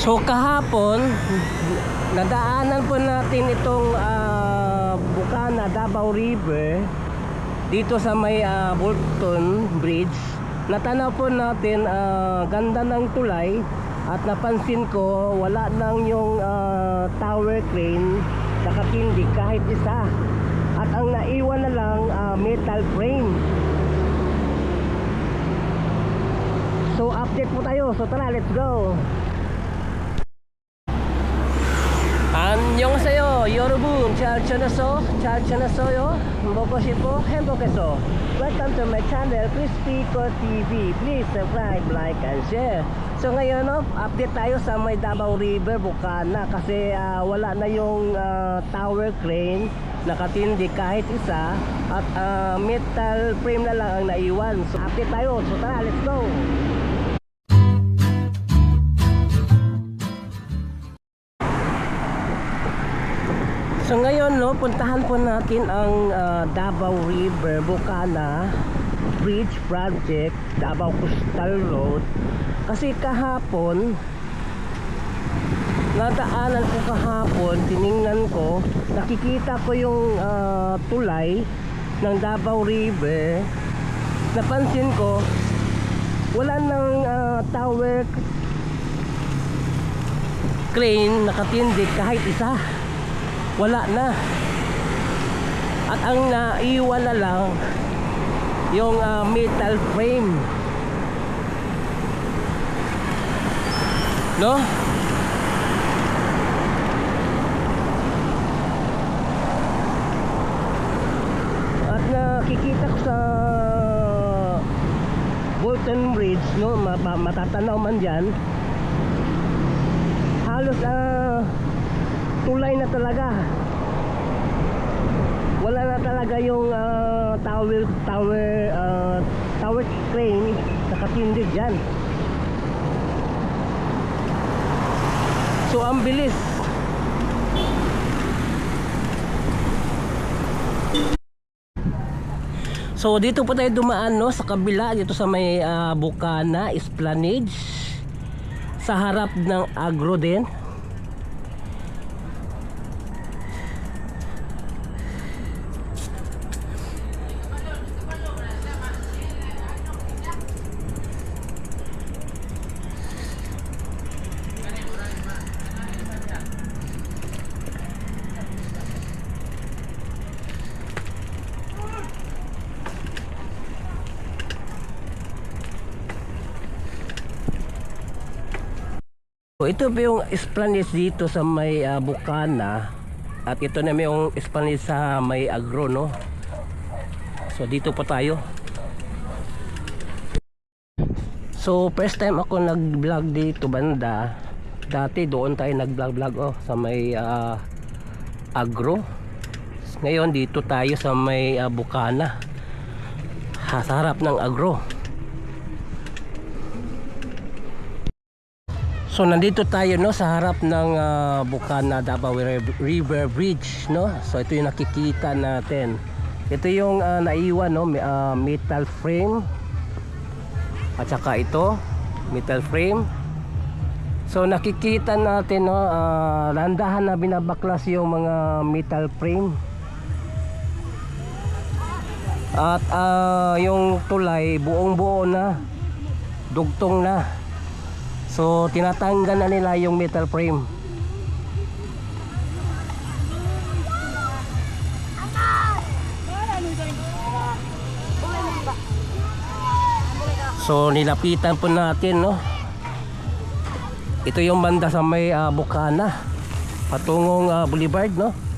So kahapon, nadaanan po natin itong ah, Bukana, Davao River dito sa may ah, Bolton Bridge. Natanaw po natin ah, ganda ng tulay at napansin ko wala nang yung ah, tower crane nakatindig kahit isa. At ang naiwan na lang ah, metal frame. So update po tayo. So tara, let's go. 안녕하세요 여러분 잘 지냈어? 잘 지냈어요? 먹고 싶어? 행복해서 Welcome to my channel Crispy Co TV Please subscribe, like, and share So ngayon no, update tayo sa may Davao River, Bukana Kasi ah, wala na yung ah, tower crane Nakatindi kahit isa At ah, metal frame na lang ang naiwan So update tayo, so tara, let's go ngayon no, puntahan po natin ang ah, Davao River Bukana Bridge Project, Davao Coastal Road. Kasi kahapon nadaanan ko kahapon, tiningnan ko, nakikita ko yung ah, tulay ng Davao River. Napansin ko wala nang ah, tower crane nakatindig kahit isa wala na. At ang naiwan na lang yung ah, metal frame. No? At nakikita ko sa Bolton Bridge no ma- ma- matatanaw man dyan halos ah tulay na talaga. Wala na talaga yung ah, tower tower ah, tower crane nakatindig dyan. So ang bilis. So dito po tayo dumaan no sa kabila dito sa may ah, Bukana Esplanade sa harap ng agro din ito po yung Esplanade dito sa may ah, Bukana at ito na yung Esplanade sa may Agro no. So dito po tayo. So first time ako nag-vlog dito banda. Dati doon tayo nag-vlog-vlog oh sa may ah, Agro. Ngayon dito tayo sa may ah, Bukana. Ha, sa harap ng Agro. So nandito tayo no sa harap ng ah, Bukana Davao River- Bridge no. So ito yung nakikita natin. Ito yung ah, naiwan no ah, metal frame. At saka ito metal frame. So nakikita natin no ah, landahan na binabaklas yung mga metal frame. At ah, yung tulay buong buo na. Dugtong na. So tinatanggal na nila yung metal frame. So nilapitan po natin no. Ito yung banda sa may ah, Bukana. Patungong ah, Boulevard no.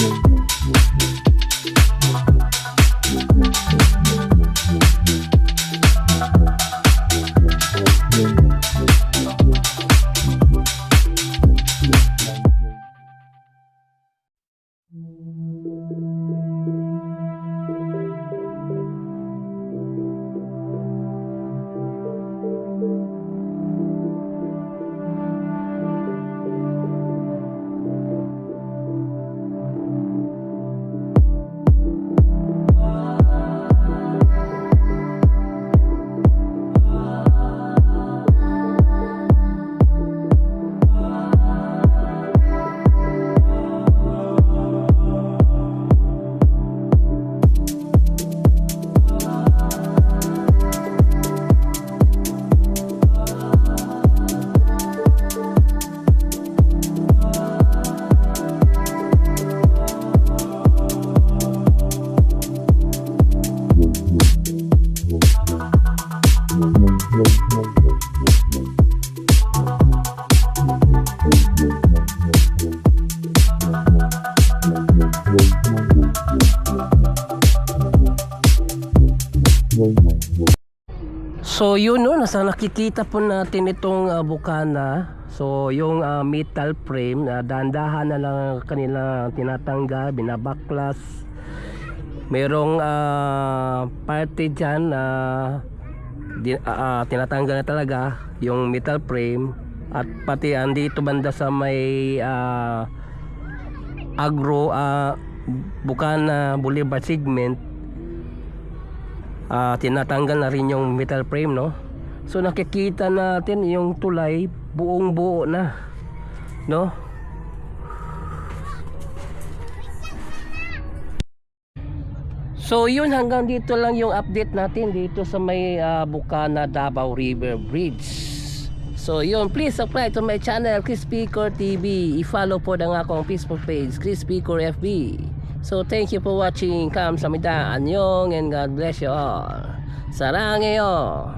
Yeah. So yun no, nasa nakikita po natin itong uh, bukana. So yung ah, metal frame, na dahan-dahan na lang kanila tinatanggal, binabaklas. Merong ah, parte dyan na di, ah, ah, tinatanggal na talaga yung metal frame at pati andito banda sa may ah, agro ah, Bukana Boulevard segment ah tinatanggal na rin yung metal frame no so nakikita natin yung tulay buong buo na no So yun hanggang dito lang yung update natin dito sa may ah, Bukana Davao River Bridge. So yun, please subscribe to my channel Chris Speaker TV. I-follow po nga akong Facebook page Chris Speaker FB. So thank you for watching. Kamsahamnida. Anyong and God bless you all. Sarangeyo.